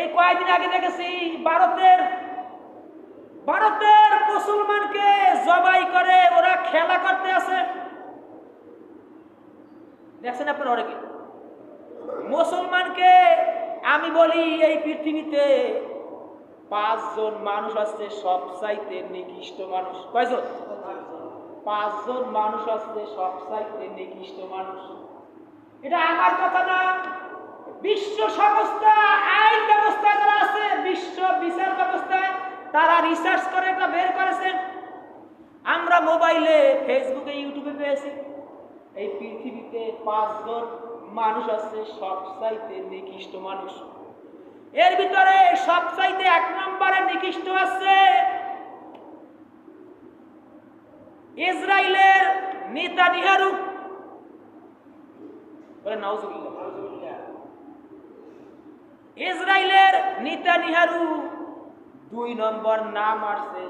এই কয়েকদিন আগে দেখেছি ভারতের ভারতের মুসলমানকে জবাই করে ওরা খেলা করতে আছে দেখছেন আপনারা অনেকে মুসলমানকে আমি বলি, এই পৃথিবীতে পাঁচজন মানুষ আছে সব চাইতে নিকৃষ্ট মানুষ। কয়জন? পাঁচজন মানুষ আছে সব চাইতে নিকৃষ্ট মানুষ। এটা আমার কথা না, বিশ্ব সংস্থা আইন ব্যবস্থা যারা আছে বিশ্ব বিচার ব্যবস্থায় তারা রিসার্চ করে, এটা বের করেছেন আমরা মোবাইলে ফেসবুকে ইউটিউবে পেয়েছি। এই পৃথিবীতে পাঁচজন মানুষ আছে, সবচাইতে নিকৃষ্ট মানুষ। এর ভিতরে সবচাইতে এক নম্বরে নিকৃষ্ট আছে ইসরায়েলের নেতা নিহারু বলে নাউজুবিল্লাহ। ইসরায়েলের নেতা নিহারু দুই নম্বর নাম আসছে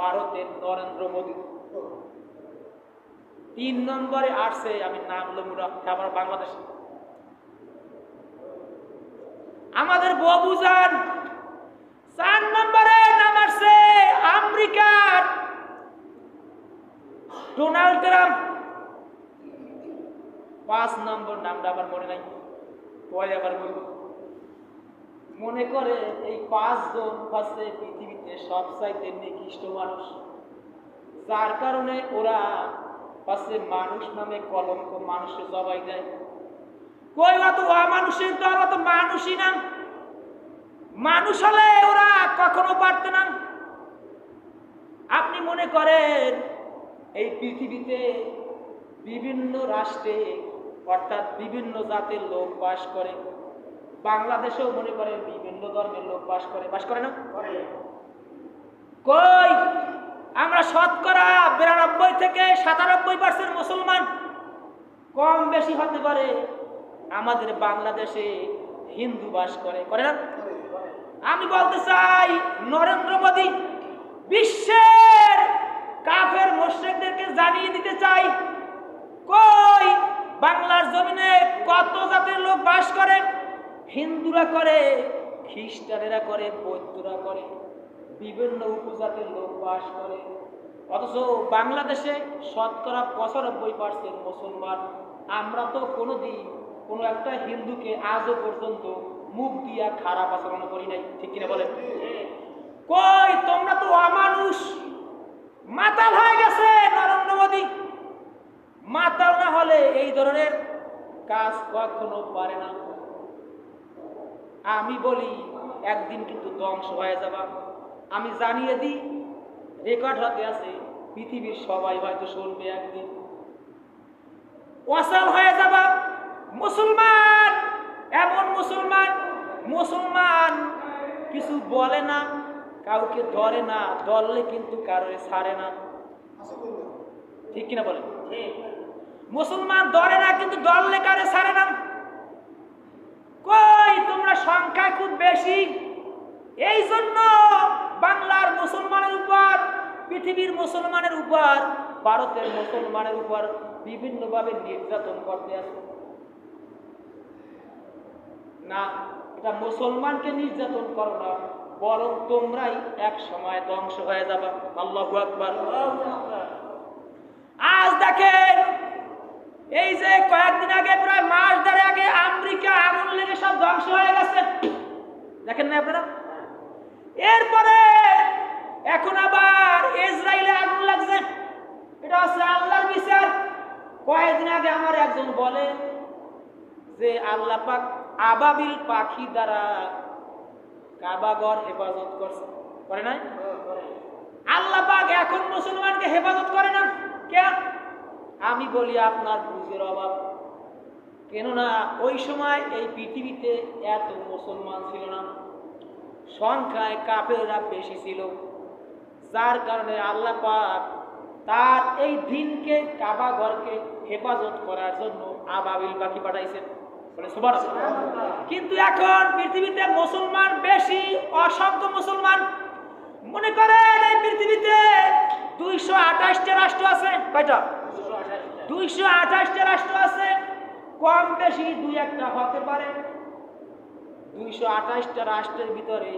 ভারতের নরেন্দ্র মোদী। তিন নম্বরে আসছে, আমি নাম লমুরা আমার বাংলাদেশ। আমাদের ববুজান চার নম্বরে নাম আসছে আমেরিকার ডোনাল্ড ট্রাম্প। পাঁচ নম্বর নামটা আবার মনে নাই, পরে আবার বলব। মনে করে এই পাঁচজন হচ্ছে পৃথিবীতে সবচাইতে নিকৃষ্ট মানুষ। যার কারণে ওরা হচ্ছে মানুষ নামে কলঙ্ক মানুষের জবাই দেয়। কই অত অমানুষের তো অত মানুষই না। মানুষ হলে ওরা কখনো পারত না। আপনি মনে করেন এই পৃথিবীতে বিভিন্ন রাষ্ট্রে, অর্থাৎ বিভিন্ন জাতের লোক বাস করে। বাংলাদেশেও মনে করেন বিভিন্ন ধর্মের লোক বাস করে। বাস করে না? কই? আমরা শতকরা বিরানব্বই থেকে সাতানব্বই পার্সেন্ট মুসলমান। কম বেশি হতে পারে আমাদের বাংলাদেশে হিন্দু বাস করে। করে না? আমি বলতে চাই, নরেন্দ্র মোদী বিশ্বের কাফের মোশেকদেরকে জানিয়ে দিতে চাই, কই? বাংলার জমিনে কত জাতের লোক বাস করে? হিন্দুরা করে, খ্রিস্টানেরা করে, বৌদ্ধরা করে, বিভিন্ন উপজাতির লোক বাস করে। অথচ বাংলাদেশে শতকরা পঁচানব্বই পার্সেন্ট মুসলমান। আমরা তো কোনোদিন কোনো একটা হিন্দুকে আজও পর্যন্ত মুখ দিয়া খারাপ আচরণ করি নাই। ঠিক কিনা বলেন? কই, তোমরা তো অমানুষ। মাতাল হয়ে গেছে নরেন্দ্র মোদী। মাতাল না হলে এই ধরনের কাজ কখনো পারে না। আমি বলি, একদিন কিন্তু ধ্বংস হয়ে যাবা। আমি জানিয়ে দিই রেকর্ড হতে আছে, পৃথিবীর সবাই হয়তো শুনবে একদিন। অসাল হয়ে যাবা মুসলমান, এমন মুসলমান মুসলমান কিছু বলে না, কাউকে ধরে না, ধরলে কিন্তু কারোর ছাড়ে না। ঠিক কিনা বলে মুসলমান ধরে না, কিন্তু ধরলে কারে ছাড়ে না। সংখ্যা খুব বেশি। এই জন্য বাংলার মুসলমানের উপর, পৃথিবীর মুসলমানের উপর, ভারতের মুসলমানের উপর বিভিন্নভাবে নির্যাতন করতে আছে। না, এটা মুসলমানকে নির্যাতন করো না, বরং তোমরাই এক সময় ধ্বংস হয়ে যাবা। আল্লাহ আজ দেখেন, এই যে দেখেন না আপনারা? এরপরে এখন আবার ইসরায়েলে আগুন লাগছে। এটা হচ্ছে আল্লাহর বিচার। কয়েকদিন আগে আমার একজন বলে যে আল্লাহ পাক আবাবিল পাখি দ্বারা কাবাগর হেফাজত করছে। করে নাই? আল্লাহ পাক এখন মুসলমানকে হেফাজত করে না। কেন আমি বলি আপনার বুঝের অভাব। কেননা ওই সময় এই পৃথিবীতে এত মুসলমান ছিল না। সংখ্যায় কাফেররা বেশি ছিল। যার কারণে আল্লাহ পাক তার এই দিনকে, কাবা ঘরকে হেফাজত করার জন্য আবাবিল পাখি পাঠাইছেন। কিন্তু এখন পৃথিবীতে মুসলমান বেশি, অসংখ্য মুসলমান। মনে করেন এই পৃথিবীতে দুইশো আঠাশটা রাষ্ট্র আছে। কয়টা? দুইশো আঠাশটা রাষ্ট্র আছে। কম বেশি দুই একটা হতে পারে। দুইশো আঠাশটা রাষ্ট্রের ভিতরে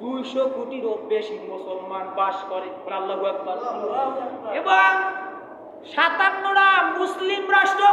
দুইশো কোটিরও বেশি মুসলমান বাস করে। আল্লাহ এবং সাতান্নটা মুসলিম রাষ্ট্র